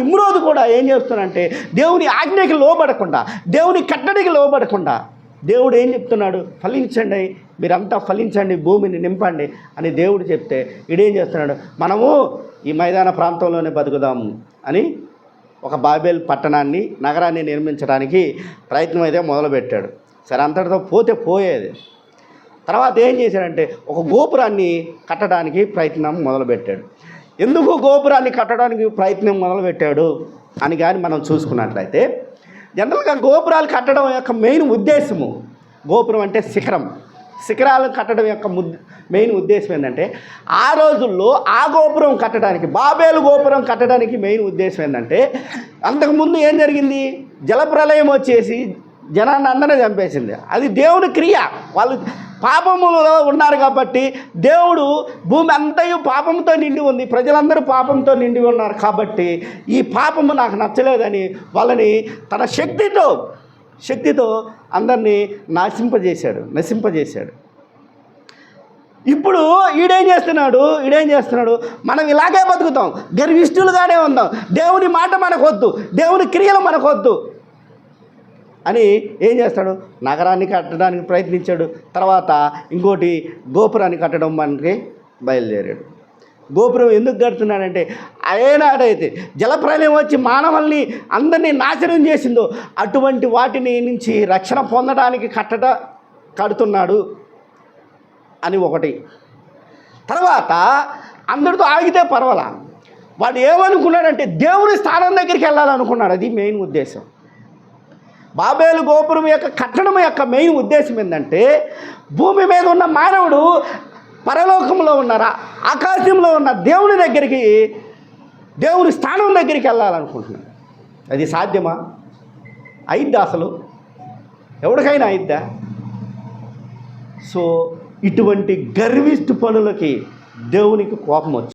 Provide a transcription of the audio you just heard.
నిమ్రోదు కూడా ఏం చేస్తున్నాడంటే దేవుని ఆజ్ఞకి లోబడకుండా దేవుని కట్టడికి లోబడకుండా దేవుడు ఏం చెప్తున్నాడు? ఫలించండి మీరంతా ఫలించండి భూమిని నింపండి అని దేవుడు చెప్తే ఇడేం చేస్తున్నాడు? మనము ఈ మైదాన ప్రాంతంలోనే బతుకుదాము అని ఒక బాబేల్ పట్టణాన్ని నగరాన్ని నిర్మించడానికి ప్రయత్నం అయితే మొదలుపెట్టాడు. సరే అంతటితో పోతే పోయేది. తర్వాత ఏం చేశాడంటే ఒక గోపురాన్ని కట్టడానికి ప్రయత్నం మొదలుపెట్టాడు. ఎందుకు గోపురాన్ని కట్టడానికి ప్రయత్నం మొదలుపెట్టాడు అని కానీ మనం చూసుకున్నట్లయితే జనరల్గా గోపురాలు కట్టడం యొక్క మెయిన్ ఉద్దేశము గోపురం అంటే శిఖరం. శిఖరాలు కట్టడం యొక్క ముద్ మెయిన్ ఉద్దేశం ఏంటంటే ఆ రోజుల్లో ఆ గోపురం కట్టడానికి బాబేలు గోపురం కట్టడానికి మెయిన్ ఉద్దేశం ఏంటంటే అంతకుముందు ఏం జరిగింది? జలప్రలయం వచ్చేసి జనాన్ని అందరినీ చంపేసింది. అది దేవుని క్రియ. వాళ్ళు పాపములో ఉన్నారు కాబట్టి దేవుడు భూమి అంతయు పాపంతో నిండి ఉంది. ప్రజలందరూ పాపంతో నిండి ఉన్నారు కాబట్టి ఈ పాపము నాకు నచ్చలేదని వాళ్ళని తన శక్తితో శక్తితో అందరినీ నశింపజేశాడు నశింపజేశాడు. ఇప్పుడు ఈడేం చేస్తున్నాడు? ఈడేం చేస్తున్నాడు? మనం ఇలాగే బతుకుతాం. గర్విష్ఠులుగానే ఉందాం. దేవుని మాట మనకొద్దు. దేవుని క్రియలు మనకొద్దు. అని ఏం చేస్తాడు? నగరాన్ని కట్టడానికి ప్రయత్నించాడు. తర్వాత ఇంకోటి గోపురాన్ని కట్టడం మనకి బయలుదేరాడు. గోపురం ఎందుకు కడుతున్నాడంటే అయినాడైతే జలప్రలయం వచ్చి మానవుల్ని అందరినీ నాశనం చేసిందో అటువంటి వాటిని నుంచి రక్షణ పొందడానికి కట్టడ కడుతున్నాడు అని ఒకటి. తర్వాత అందరితో ఆగితే పర్వాలా? వాడు ఏమనుకున్నాడంటే దేవుని స్థానం దగ్గరికి వెళ్ళాలనుకున్నాడు. అది మెయిన్ ఉద్దేశం. బాబేలు గోపురం యొక్క కట్టడం యొక్క మెయిన్ ఉద్దేశం ఏంటంటే భూమి మీద ఉన్న మానవుడు పరలోకంలో ఉన్నారా ఆకాశంలో ఉన్న దేవుని దగ్గరికి దేవుని స్థానం దగ్గరికి వెళ్ళాలనుకుంటున్నాడు. అది సాధ్యమా? అయిద్దా అసలు? ఎవరికైనా అయిద్దా సో ఇటువంటి గర్విష్టి పనులకి దేవునికి కోపం వచ్చింది